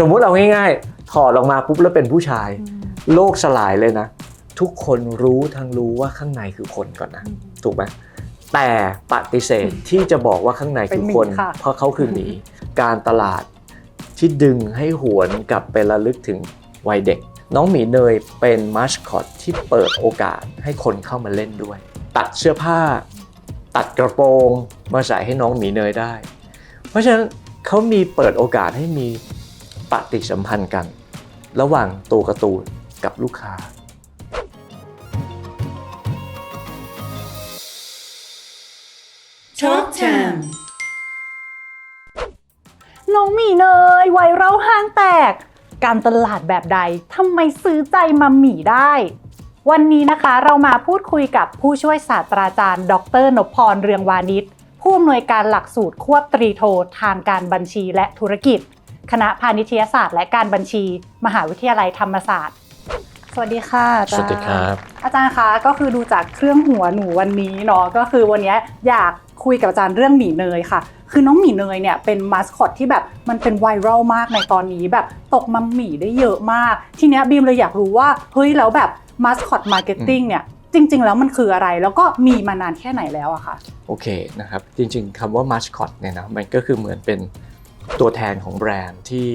สมมุติเอาง่ายๆ ถอดออกมาปุ๊บแล้วเป็นผู้ชาย โลกสลายเลยนะ ทุกคนรู้ทั้งรู้ว่าข้างในคือคนก่อนนะถูกไหมแต่ปฏิเสธที่จะบอกว่าข้างในคือคนเป็นหมีค่ะเพราะเขาคือหมีการตลาดที่ดึงให้หวนกลับไประลึกถึงวัยเด็ก น้องหมีเนยเป็นมาสคอตที่เปิดโอกาสให้คนเข้ามาเล่นด้วย ตัดเสื้อผ้า ตัดกระโปรงมาใส่ให้น้องหมีเนยได้ เพราะฉะนั้นเขามีเปิดโอกาสให้มี ปฏิสัมพันธ์กัน ระหว่างตัวการ์ตูนกับลูกค้า Talk Time น้องหมีเนยไวรัลห้างแตก การตลาดแบบใดทำไมซื้อใจมาหมีได้ วันนี้นะคะเรามาพูดคุยกับผู้ช่วยศาสตราจารย์ ดรนพพรเรืองวานิชผู้อำนวยการหลักสูตรควบตรีโททางการบัญชีและธุรกิจ คณะพาณิชยศาสตร์ และการบัญชี มหาวิทยาลัยธรรมศาสตร์ สวัสดีค่ะอาจารย์สวัสดีครับ อาจารย์คะก็คือดูจากเครื่องหัวหนูวันนี้เนาะก็คือวันนี้อยากคุยกับอาจารย์เรื่องหมีเนยค่ะ คือน้องหมีเนยเนี่ยเป็นมาสคอตที่แบบมันเป็นไวรัลมากในตอนนี้แบบตกมัมหมีได้เยอะมาก ทีเนี้ยบีมเลยอยากรู้ว่าเฮ้ยแล้วแบบมาสคอตมาร์เก็ตติ้งเนี่ยจริง ๆ แล้วมันคืออะไรแล้วก็มีมานานแค่ไหนแล้วอะคะโอเคนะครับจริง ๆคำว่า mascot เนี่ยนะมันก็คือเหมือนเป็น ตัวแทนของแบรนด์ที่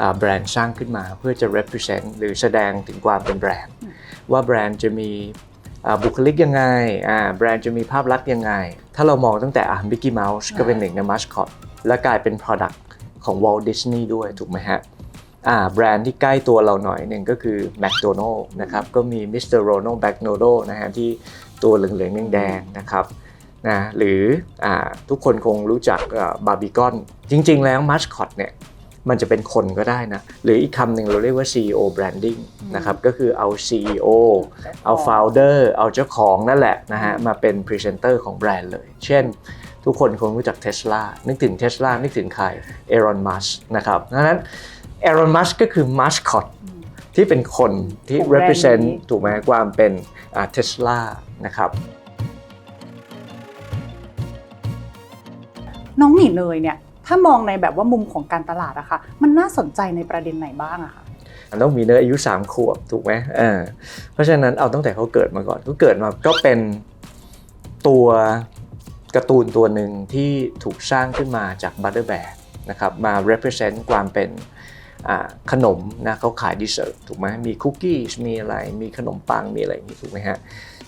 อ่าแบรนด์สร้างขึ้นมาเพื่อจะ represent หรือแสดงถึงความเป็นแบรนด์ ว่าแบรนด์จะมีอ่าบุคลิกยังไงอ่าแบรนด์จะมีภาพลักษณ์ยังไง ถ้าเรามองตั้งแต่อ่า Mickey Mouse ก็เป็นหนึ่งใน mascot และกลายเป็น product ของ Walt Disney ด้วยถูกไหมฮะอ่าแบรนด์ที่ใกล้ตัวเราหน่อยหนึ่งก็คือ McDonald นะครับก็มี Mr. Ronald McDonald นะฮะที่ตัวเหลืองๆแดงๆนะครับ นะหรืออาทุกคนคงรู้จักบาร์บีคอนจริง ๆ แล้วมัสคอตเนี่ยมันจะเป็นคนก็ได้นะ หรืออีกคำหนึ่งเราเรียกว่า CEO branding นะครับก็คือเอา CEO เอา founder เอาเจ้าของนั่นแหละนะฮะมาเป็นพรีเซนเตอร์ของแบรนด์เลย เช่น ทุกคนคงรู้จัก Tesla นึกถึง Tesla นึกถึงใคร Elon Musk นะครับดังนั้น Elon Musk ก็คือ mascot ที่เป็นคนที่ของแบรนด์ represent นี้ถูกไหมความเป็นเทสลานะครับ น้องหมีเนยเนี่ยถ้ามองในแบบว่ามุมของการตลาดอะค่ะ มันน่าสนใจในประเด็นไหนบ้างอะคะน้องหมีเนยอายุ3ขวบถูกไหมเออเพราะฉะนั้นเอาตั้งแต่เขาเกิดมาก่อนเขาเกิดมาก็เป็นตัวการ์ตูนตัวหนึ่งที่ถูกสร้างขึ้นมาจากบัตเตอร์แบร์นะครับมา represent ความเป็นขนมนะเขาขายดีเซอร์ถูกไหมมีคุกกี้มีอะไรมีขนมปังมีอะไรอย่างนี้ถูกไหมฮะ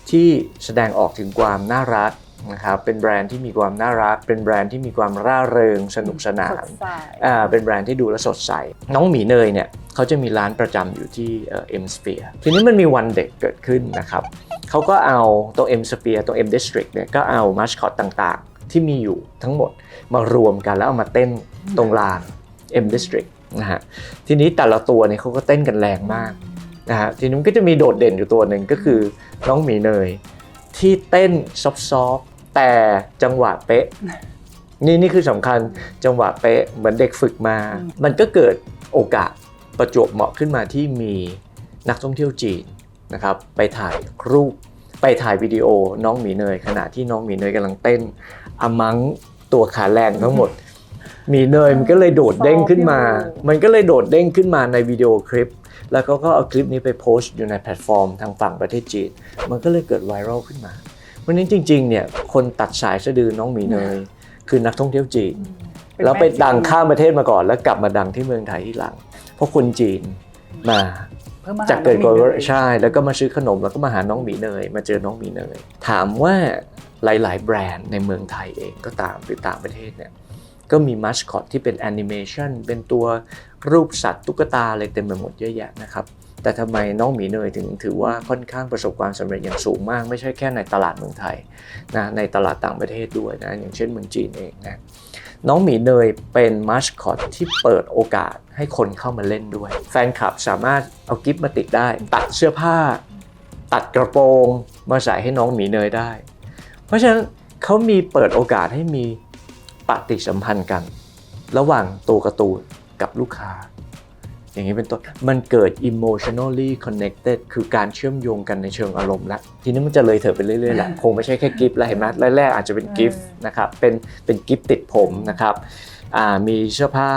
ที่แสดงออกถึงความน่ารัก นะครับเป็นแบรนด์ที่มีความน่ารัก เป็นแบรนด์ที่มีความร่าเริงสนุกสนานสดใสอ่าเป็นแบรนด์ที่ดูแลวสดใส น้องหมีเนยเนี่ยเขาจะมีร้านประจำอยู่ที่เอ็มสเปียทีนี้มันมีวันเด็กเกิดขึ้นนะครับเขาก็เอาตัว M Sphere ตัว M District เนี่ยก็เอามาสคอตต่างๆ ที่มีอยู่ทั้งหมดมารวมกันแล้วเอามาเต้นตรงลาน M District นะฮะทีนี้แต่ละตัวเนี่ยเขาก็เต้นกันแรงมากนะฮะทีนี้มันก็จะมีโดดเด่นอยู่ตัวหนึ่งก็คือน้องหมีเนย ที่เต้นซอฟๆแต่จังหวะเป๊ะ นี่นี่คือสำคัญจังหวะเป๊ะเหมือนเด็กฝึกมาอืมมันก็เกิดโอกาสประจวบเหมาะขึ้นมาที่มีนักท่องเที่ยวจีนนะครับไปถ่ายรูปไปถ่ายวิดีโอน้องหมีเนย ขณะที่น้องหมีเนยกำลังเต้นอมังตัวขาแรงทั้งหมดหมีเนยมันก็เลยโดดเด้งขึ้นมา มันก็เลยโดดเด้งขึ้นมาในวิดีโอคลิป แล้วเขาก็เอาคลิปนี้ไปโพสต์อยู่ในแพลตฟอร์มทางฝั่งประเทศจีน มันก็เลยเกิดไวรัลขึ้นมาเพราะฉะนั้นจริงๆเนี่ยคนตัดสายสะดือน้องหมีเนยคือนักท่องเที่ยวจีนเป็นแล้วไปแม่จีนดังข้ามประเทศมาก่อน แล้วกลับมาดังที่เมืองไทยที่หลัง เพราะคนจีนมาเพิ่มมหจากเกิดน้ก่องหมีอนเนยใช่ แล้วก็มาซื้อขนมแล้วก็มาหาน้องหมีเนย มาเจอน้องหมีเนย ถามว่าหลาย ๆ แบรนด์ในเมืองไทยเองก็ตามหรือต่างประเทศเนี่ย ก็มีมัสคอตที่เป็นแอนิเมชันเป็นตัวรูปสัตว์ตุ๊กตาอะไรเต็มไปหมดเยอะแยะนะครับ แต่ทำไมน้องหมีเนยถึงถือว่าค่อนข้างประสบความสำเร็จอย่างสูงมาก ไม่ใช่แค่ในตลาดเมืองไทยนะในตลาดต่างประเทศด้วยนะอย่างเช่นเมืองจีนเองนะน้องหมีเนยเป็นมาสคอตที่เปิดโอกาสให้คนเข้ามาเล่นด้วย แฟนคลับสามารถเอากิฟต์มาติดได้ ตัดเสื้อผ้า ตัดกระโปรง มาใส่ให้น้องหมีเนยได้ เพราะฉะนั้นเขามีเปิดโอกาสให้มี ปฏิสัมพันธ์กัน ระหว่างตัวการ์ตูนกับลูกค้า อย่างนี้เป็นต้นมันเกิด emotionally connected คือการเชื่อมโยงกันในเชิงอารมณ์แล้วทีนี้มันจะเลยเถิดไปเรื่อยๆแหละคงไม่ใช่แค่กิฟต์แล้วเห็นไหมแรกๆอาจจะเป็นกิฟต์นะครับเป็นเป็นกิฟต์ติดผมนะครับอ่ามีเสื้อผ้า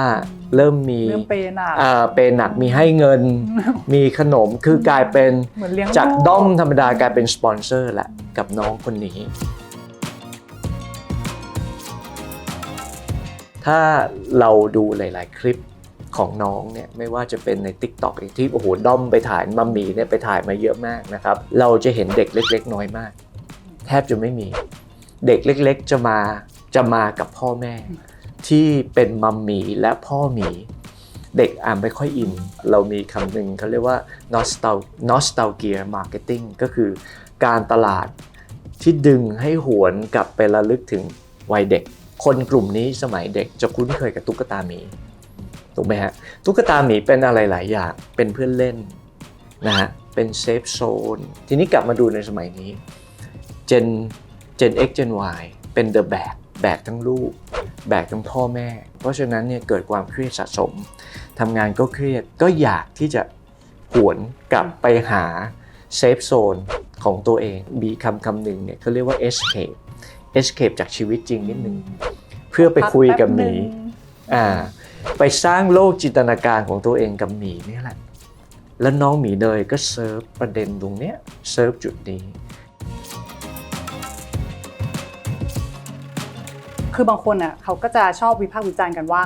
เริ่มมีเรื่องเปย์หนักอ่าเปย์หนักมีให้เงิน มีขนมคือกลายเป็นเหมือนเลี้ยงจากลูด้อมธรรมดากลายเป็นสปอนเซอร์ละกับน้องคนนี้ ถ้าเราดูหลาย ๆ คลิปของน้องเนี่ยไม่ว่าจะเป็นใน Tik t o อกที่โอ้โหด้อมไปถ่ายมัมมี่เนี่ยไปถ่ายมาเยอะมากนะครับ เราจะเห็นเด็กเล็ก ๆ น้อยมาก แทบจะไม่มี เด็กเล็ก ๆ จะมาจะมากับพ่อแม่ ที่เป็นมัมมี่และพ่อหมี เด็กอ่านไม่ค่อยอิน เรามีคำหนึ่งเขาเรียกว่า nostalgia marketing ก็คือการตลาดที่ดึงให้หวนกลับไประลึกถึงวัยเด็ก คนกลุ่มนี้สมัยเด็กจะคุ้นเคยกับตุ๊กตาหมีถูกไหมฮะตุ๊กตาหมีเป็นอะไรหลายอย่างเป็นเพื่อนเล่นนะฮะเป็นเซฟโซนทีนี้กลับมาดูในสมัยนี้ Gen Gen X Gen Y เป็น The Bag แบกทั้งลูก แบกทั้งพ่อแม่ เพราะฉะนั้นเนี่ยเกิดความเครียดสะสมทำงานก็เครียดก็อยากที่จะหวนกลับไปหาเซฟโซนของตัวเองมีคำคำหนึ่งเนี่ยเขาเรียกว่า escape escape จากชีวิตจริงนิดนึง เพื่อไปคุยกับหมีอ่าไปสร้างโลกจินตนาการของตัวเองกับหมีเนี่ยแหละ แล้วน้องหมีเนยก็เซิร์ฟประเด็นตรงเนี้ยเซิร์ฟจุดนี้คือบางคนอะเขาก็จะชอบวิพากษ์วิจารณ์กันว่า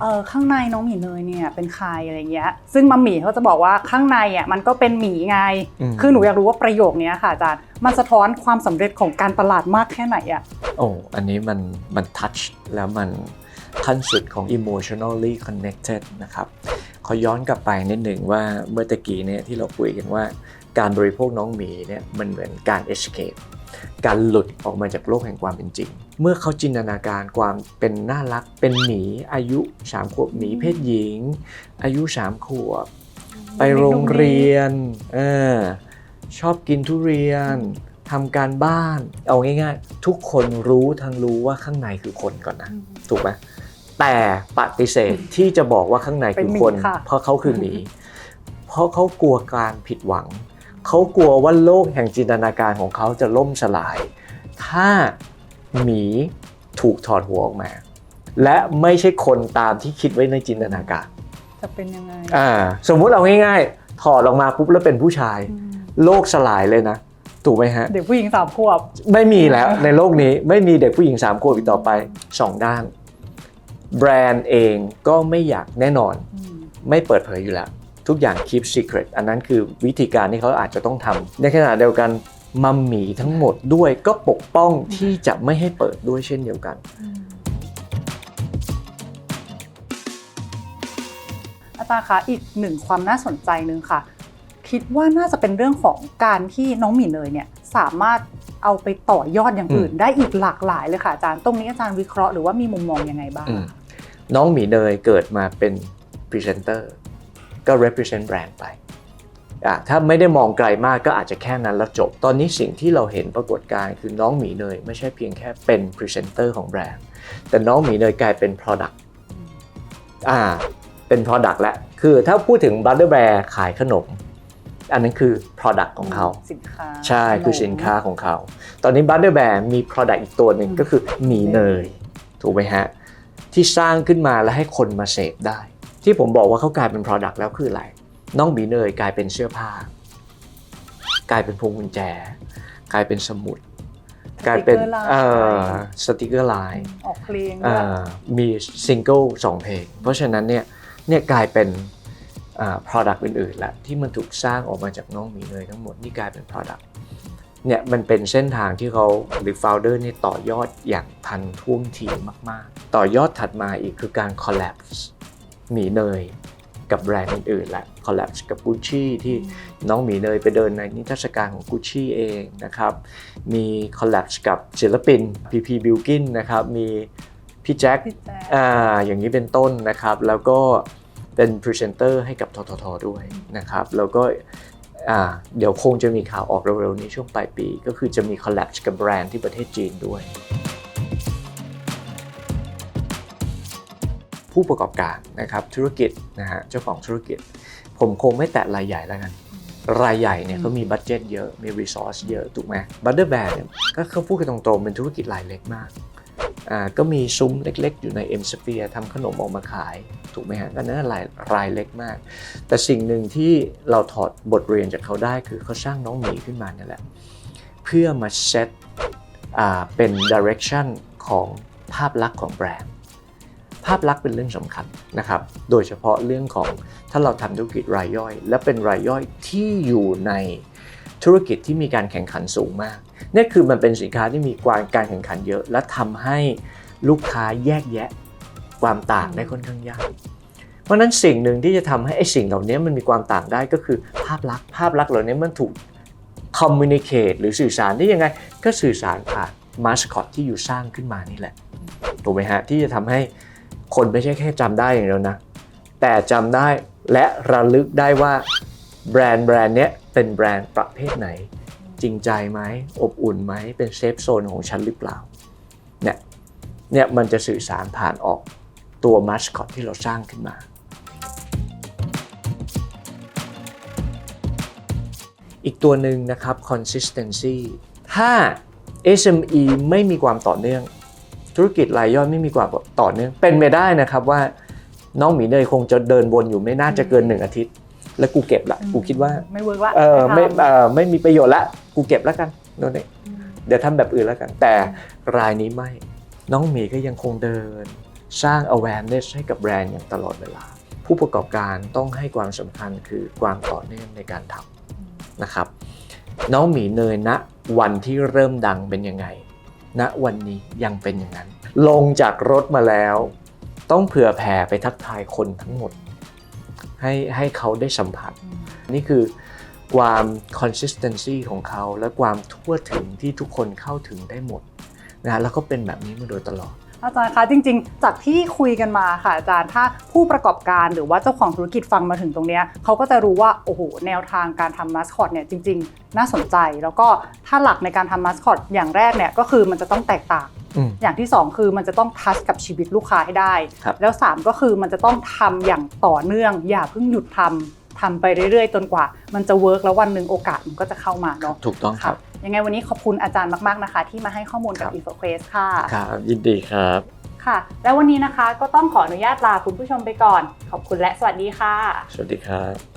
เออข้างในน้องหมีเนยเนี่ยเป็นใครอะไรเงี้ย ซึ่งมัมหมีเขาจะบอกว่าข้างในอะมันก็เป็นหมีไง อืม คือหนูอยากรู้ว่าประโยคเนี้ยค่ะอาจารย์ มันสะท้อนความสำเร็จของการตลาดมากแค่ไหนอะ โอ้ อันนี้มันมันทัชแล้วมันขั้นสุดของ emotionally connected นะครับขอย้อนกลับไปนิดหนึ่งว่าเมื่อตะกี้เนี่ยที่เราคุยกันว่าการบริโภคน้องหมีเนี่ยมันเหมือนการ escape การหลุดออกมาจากโลกแห่งความเป็นจริง เมื่อเขาจินตนาการความเป็นน่ารักเป็นหมีอายุ3ขวบหมีเพศหญิง อายุ3ขวบ ไปโรงเรียนเออชอบกินทุเรียนทำการบ้าน เอาง่ายๆ ทุกคนรู้ทั้งรู้ว่าข้างในคือคนก่อนนะถูกไหมแต่ปฏิเสธที่จะบอกว่าข้างในคือคนเป็นหมีค่ะเพราะเขาคือหมี เพราะเขากลัวการผิดหวัง เขากลัวว่าโลกแห่งจินตนาการของเขาจะล่มสลาย ถ้า หมีถูกถอดหัวออกมา และไม่ใช่คนตามที่คิดไว้ในจินตนาการ จะเป็นยังไง อ่า สมมุติเอาง่ายๆ ถอดออกมาปุ๊บแล้วเป็นผู้ชายอืมโลกสลายเลยนะ ถูกไหมฮะ เด็กผู้หญิงสามขวบ ไม่มีแล้วในโลกนี้ไม่มีเด็กผู้หญิง3ามขวบอีกต่อไป2ด้าน แบรนด์เองก็ไม่อยากแน่นอน ไม่เปิดเผยอยู่แล้ว ทุกอย่าง keep secret อันนั้นคือวิธีการที่เขาอาจจะต้องทำในขณะเดียวกัน มัมหมีทั้งหมดด้วยก็ปกป้องที่จะไม่ให้เปิดด้วยเช่นเดียวกัน อาจารย์คะอีกหนึ่งความน่าสนใจหนึ่งค่ะ คิดว่าน่าจะเป็นเรื่องของการที่น้องหมีเนยเนี่ยสามารถเอาไปต่อยอดอย่างอื่น ได้อีกหลากหลายเลยค่ะอาจารย์ตรงนี้อาจารย์วิเคราะห์หรือว่ามีมุมมองยังไงบ้างอืมน้องหมีเนยเกิดมาเป็นพรีเซนเตอร์ก็ represent แบรนด์ไปอะ ถ้าไม่ได้มองไกลมากก็อาจจะแค่นั้นแล้วจบ ตอนนี้สิ่งที่เราเห็นปรากฏการณ์คือน้องหมีเนยไม่ใช่เพียงแค่เป็นพรีเซนเตอร์ของแบรนด์ แต่น้องหมีเนยกลายเป็น product อ่าเป็น product แล้วคือถ้าพูดถึง Butter Bear ขายขนม อันนั้นคือ product ของเขาสินค้าใช่คือสินค้าของเขา ตอนนี้ Butter Bear มี product อีกตัวหนึ่งอืมก็คือหมีเนย ถูกไหมฮะ ที่สร้างขึ้นมาแล้วให้คนมาเสพได้ ที่ผมบอกว่าเขากลายเป็น product แล้วคืออะไร น้องหมีเนยกลายเป็นเสื้อผ้า กลายเป็นพวงกุญแจ กลายเป็นสมุด กลายเป็นสติกเกอร์ไลน์เอ่อสติกเกอร์ไลน์ออกเพลงด้อ่วยามีซิงเกิลสองเพลง เพราะฉะนั้นเนี่ยเนี่ยกลายเป็นอ่า product อื่นๆแล้วที่มันถูกสร้างออกมาจากน้องหมีเนยทั้งหมดนี่กลายเป็น product เนี่ยมันเป็นเส้นทางที่เขาหรือ founder เนี่ยต่อยอดอย่างทันท่วงทีมาก ๆ ต่อยอดถัดมาอีกคือการ collapse หมีเนย กับแบรนด์อื่นๆแหละ collapse กับ Gucci ที่น้องหมีเนยไปเดินในนิทรรศการของ Gucci เองนะครับ มี collapse กับศิลปิน PP Bilkin นะครับ มีพี่แจ็คพี่แจ๊คอ่าอย่างนี้เป็นต้นนะครับ แล้วก็เป็นพรีเซนเตอร์ให้กับทททด้วยนะครับ แล้วก็อ่าเดี๋ยวคงจะมีข่าวออกเร็วๆนี้ช่วงปลายปี ก็คือจะมีคอลแลบกับแบรนด์ที่ประเทศจีนด้วย ผู้ประกอบการนะครับธุรกิจนะฮะเจ้าของธุรกิจ ผมคงไม่แตะรายใหญ่แล้วกัน รายใหญ่เนี่ยเขามีบัตเจ็ตเยอะมีรีซอสเยอะถูกไหมบัตเตอร์แบร์เนี่ยก็เขาพูดกันตรงๆเป็นธุรกิจรายเล็กมากอ่าก็มีซุ้มเล็กๆ อยู่ใน M Sphere ทำขนมออกมาขาย ถูกไหมฮะก็นั่นรายรายเล็กมาก แต่สิ่งหนึ่งที่เราถอดบทเรียนจากเขาได้คือเขาสร้างน้องหมีขึ้นมานั่นแหละเพื่อมาเซตอ่าเป็น direction ของภาพลักษณ์ของแบรนด์ ภาพลักษณ์เป็นเรื่องสำคัญนะครับ โดยเฉพาะเรื่องของถ้าเราทำธุรกิจรายย่อย และเป็นรายย่อยที่อยู่ในธุรกิจที่มีการแข่งขันสูงมากนี่คือมันเป็นสินค้าที่มีความการแข่งขันเยอะ และทำให้ลูกค้าแยกแยะความต่างได้ค่อนข้างยากเพราะฉะนั้นสิ่งหนึ่งที่จะทำให้ไอ้สิ่งเหล่านี้มันมีความต่างได้ก็คือภาพลักษณ์ภาพลักษณ์เหล่านี้มันถูก communicate หรือสื่อสารได้ยังไง ก็สื่อสารผ่านมาสคอตที่อยู่สร้างขึ้นมานี่แหละถูกไหมฮะที่จะทำให้ คนไม่ใช่แค่จำได้อย่างเดียวนะ แต่จำได้และระลึกได้ว่าแบรนด์แบรนด์เนี้ยเป็นแบรนด์ประเภทไหน จริงใจไหมอบอุ่นไหมเป็นเซฟโซนของฉันหรือเปล่าเนี่ยเนี่ยมันจะสื่อสารผ่านออกตัวมาสคอตที่เราสร้างขึ้นมา อีกตัวหนึ่งนะครับ consistency ถ้า SME ไม่มีความต่อเนื่อง ธุรกิจรายย่อยไม่มีความต่อเนื่องเป็นไปได้นะครับว่าน้องหมีเนยคงจะเดินวนอยู่ไม่น่าจะเกินหนึ่งอาทิตย์ แล้วกูเก็บละกูคิดว่าไม่เวิร์กละเออไม่ทำเออไม่มีประโยชน์ละกูเก็บแล้วกันโน่นนี่เดี๋ยวทำแบบอื่นแล้วกัน แต่รายนี้ไม่น้องหมีก็ยังคงเดิน สร้าง awareness ให้กับแบรนด์อย่างตลอดเวลา ผู้ประกอบการต้องให้ความสำคัญคือความต่อเนื่องในการทำนะครับ น้องหมีเนยณวันที่เริ่มดังเป็นยังไง ณวันนี้ยังเป็นอย่างนั้น ลงจากรถมาแล้ว ต้องเผื่อแผ่ไปทักทายคนทั้งหมด ให้ให้เขาได้สัมผัส นี่คือความ consistency ของเขา และความทั่วถึงที่ทุกคนเข้าถึงได้หมดนะแล้วก็เป็นแบบนี้มาโดยตลอด อาจารย์คะจริง ๆ จากที่คุยกันมาค่ะอาจารย์ถ้าผู้ประกอบการหรือว่าเจ้าของธุรกิจฟังมาถึงตรงเนี้ยเขาก็จะรู้ว่าโอ้โหแนวทางการทำมาสคอตเนี่ยจริง ๆ น่าสนใจ แล้วก็ถ้าหลักในการทำมาสคอตอย่างแรกเนี่ยก็คือมันจะต้องแตกต่างอืมอย่างที่ 2 คือมันจะต้องทัชกับชีวิตลูกค้าให้ได้ ครับ แล้ว 3 ก็คือมันจะต้องทำอย่างต่อเนื่อง อย่าเพิ่งหยุดทำ ทำไปเรื่อยๆ จนกว่า มันจะเวิร์กแล้ววันหนึ่งโอกาสมันก็จะเข้ามาเนาะถูกต้องครับ ยังไงวันนี้ขอบคุณอาจารย์มากๆนะคะ ที่มาให้ข้อมูลกับครับ InfoQuest ค่ะครับยินดีครับค่ะ แล้ววันนี้นะคะก็ต้องขออนุญาตลาคุณผู้ชมไปก่อน ขอบคุณและสวัสดีค่ะ สวัสดีครับ